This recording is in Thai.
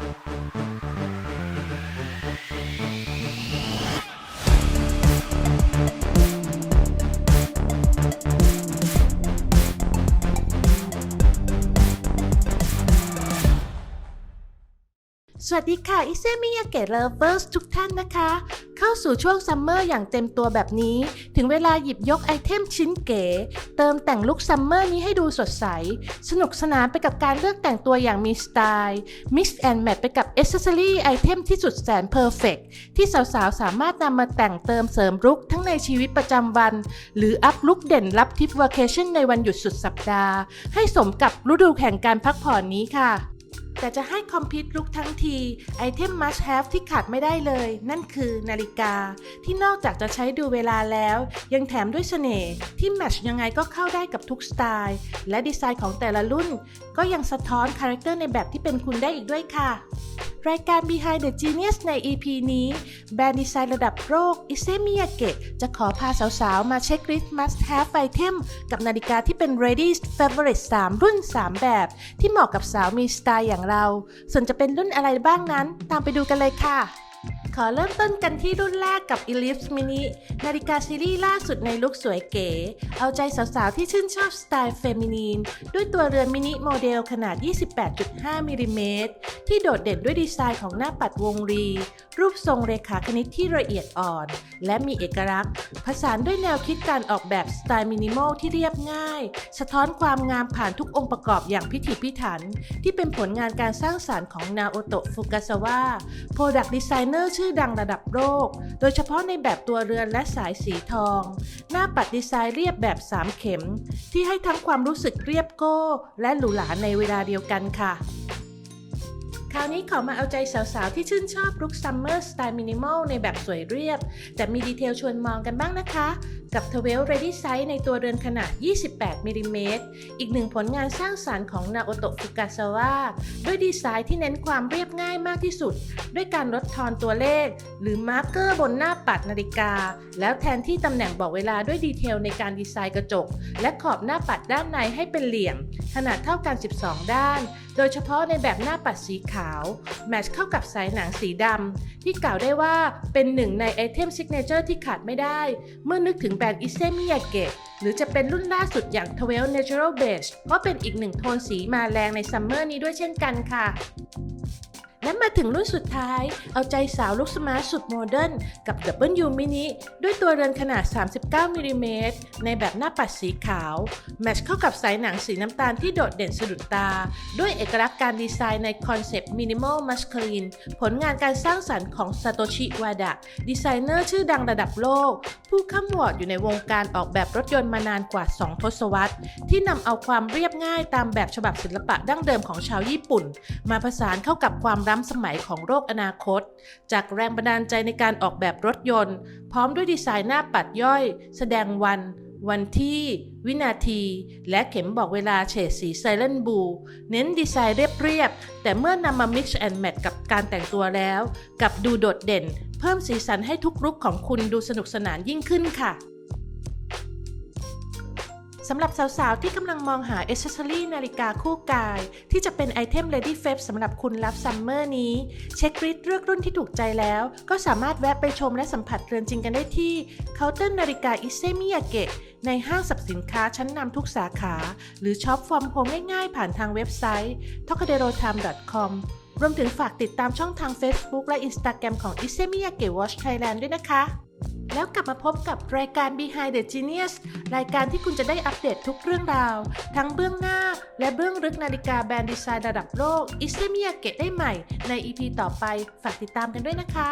Thank you. สวัสดีค่ะอิเซมิยาเกะเลเวอร์สทุกท่านนะคะ เข้าสู่ช่วงซัมเมอร์อย่างเต็มตัวแบบนี้ ถึงเวลาหยิบยกไอเทมชิ้นเก๋ เติมแต่งลุคซัมเมอร์นี้ให้ดูสดใส สนุกสนานไปกับการเลือกแต่งตัวอย่างมีสไตล์ Mix and Match ไปกับเอเซอรี่ไอเทมที่สุดแสนเพอร์เฟกที่สาวๆ สามารถนำมาแต่งเติมเสริมลุคทั้งในชีวิตประจำวัน หรืออัพลุคเด่นรับทริปว a เคชั่นในวันหยุดสุดสัปดาห์ ให้สมกับฤดูแห่งการพักผ่อนนี้ค่ะ แต่จะให้คอมพิวต์ลุกทั้งทีไอเทม must have ที่ขาดไม่ได้เลย นั่นคือนาฬิกา ที่นอกจากจะใช้ดูเวลาแล้ว ยังแถมด้วยเสน่ห์ที่แมทช์ยังไงก็เข้าได้กับทุกสไตล์ และดีไซน์ของแต่ละรุ่น ก็ยังสะท้อนคาแรคเตอร์ในแบบที่เป็นคุณได้อีกด้วยค่ะ รายการ Behind the Genius ใน EP นี้ แบรนด์ดีไซน์ระดับโลกอิเซมิยาเกะจะขอพาสาวๆ มาเช็คลิสต์ must have item กับนาฬิกาที่เป็น Ready's favorite 3 รุ่น 3 แบบ ที่เหมาะกับสาวมีสไตล์อย่างเรา ส่วนจะเป็นรุ่นอะไรบ้างนั้น ตามไปดูกันเลยค่ะ ขอเริ่มต้นกันที่รุ่นแรกกับ Ellipse Mini นาฬิกาซีรีส์ล่าสุดในลุคสวยเก๋ เอาใจสาวๆ ที่ชื่นชอบสไตล์เฟมินีน ด้วยตัวเรือนมินิโมเดลขนาด 28.5 มิลลิเมตรที่โดดเด่นด้วยดีไซน์ของหน้าปัดวงรี รูปทรงเรขาคณิตที่ละเอียดอ่อน และมีเอกลักษณ์ ผสานด้วยแนวคิดการออกแบบสไตล์มินิมอลที่เรียบง่าย สะท้อนความงามผ่านทุกองค์ประกอบอย่างพิถีพิถัน ที่เป็นผลงานการสร้างสารรค์ของนาโอโตะฟุกาซาวะโปรดักต์ดีไซเนอร์ชื่อดังระดับโลก โดยเฉพาะในแบบตัวเรือนและสายสีทอง หน้าปัดดีไซน์เรียบแบบ 3 เข็ม ที่ให้ทั้งความรู้สึกเรียบโก้ และหรูหราในเวลาเดียวกันค่ะ คราวนี้ขอมาเอาใจสาวๆ ที่ชื่นชอบลุคซัมเมอร์สไตล์มินิมอลในแบบสวยเรียบ แต่มีดีเทลชวนมองกันบ้างนะคะกับ t w e l Ready Size ในตัวเรือนขนาด 28มิลลิเมตรอีกหนึ่งผลงานสร้างสารรค์ของนาโอโตะฟุกาซาวะด้วยดีไซน์ที่เน้นความเรียบง่ายมากที่สุด ด้วยการลดทอนตัวเลข หรือมาร์กเกอร์บนหน้าปัดนาฬิกา แล้วแทนที่ตำแหน่งบอกเวลาด้วยดีเทลในการดีไซน์กระจก และขอบหน้าปัดด้านในให้เป็นเหลี่ยม ขนาดเท่ากัน 12 ด้าน โดยเฉพาะในแบบหน้าปัดสีขาว แมทช์เข้ากับสายหนังสีดำที่กล่าวได้ว่าเป็นหนึ่งในไอเทมซิกเนเจอร์ที่ขาดไม่ได้ เมื่อนึกถึงแบรนด์อิเซมิยาเกะหรือจะเป็นรุ่นล่าสุดอย่าง 12 Natural Beige ก็เป็นอีกหนึ่งโทนสีมาแรงในซัมเมอร์นี้ด้วยเช่นกันค่ะ และมาถึงรุ่นสุดท้าย เอาใจสาวลุคสมาร์ทสุดโมเดิร์นกับ W Mini ด้วยตัวเรือนขนาด 39มิลลิเมตรในแบบหน้าปัดสีขาว แมทช์เข้ากับสายหนังสีน้ำตาลที่โดดเด่นสะดุดตา ด้วยเอกลักษณ์การดีไซน์ในคอนเซปต์มินิมอลมัสคลีนผลงานการสร้างสรรค์ของซาโตชิวาดะดีไซเนอร์ชื่อดังระดับโลก ผู้ข้ามวอร์ดอยู่ในวงการออกแบบรถยนต์มานานกว่า 2 ทศวรรษ ที่นำเอาความเรียบง่ายตามแบบฉบับศิลปะดั้งเดิมของชาวญี่ปุ่น มาผสานเข้ากับความล้ำสมัยของโลกอนาคต จากแรงบันดาลใจในการออกแบบรถยนต์ พร้อมด้วยดีไซน์หน้าปัดย่อย แสดงวัน วันที่ วินาที และเข็มบอกเวลาเฉดสีไซเลนบูเน้นดีไซน์เรียบๆ แต่เมื่อนำมา mix and match กับการแต่งตัวแล้ว กับดูโดดเด่น เพิ่มสีสันให้ทุกลุคของคุณดูสนุกสนานยิ่งขึ้นค่ะ สำหรับสาวๆ ที่กำลังมองหาอ c เซอรี่นาฬิกาคู่กาย ที่จะเป็นไอเทม Lady f a b สำหรับคุณรับซัมเมอร์นี้ เช็คลิสต์เลือกรุ่นที่ถูกใจแล้ว ก็สามารถแวะไปชมและสัมผัสเรือนจริงกันได้ที่เคาน์เตอร์นาฬิกาอิเซมิยาเกะในห้างสรรพสินค้าชั้นนำทุกสาขา หรือช็อปฟอร์มโฮมง่ายๆ ผ่านทางเว็บไซต์ t o k a d e r o t i m e c o m รวมถึงฝากติดตามช่องทาง Facebook และ Instagram ของ i s e m i y a k e Watch Thailand ด้วยนะคะ แล้วกลับมาพบกับรายการ Behind the Genius รายการที่คุณจะได้อัปเดตทุกเรื่องราว ทั้งเบื้องหน้าและเบื้องลึกนาฬิกาแบรนด์ดีไซน์ระดับโลกอิเซมิยาเกะได้ใหม่ ใน EP ต่อไปฝากติดตามกันด้วยนะคะ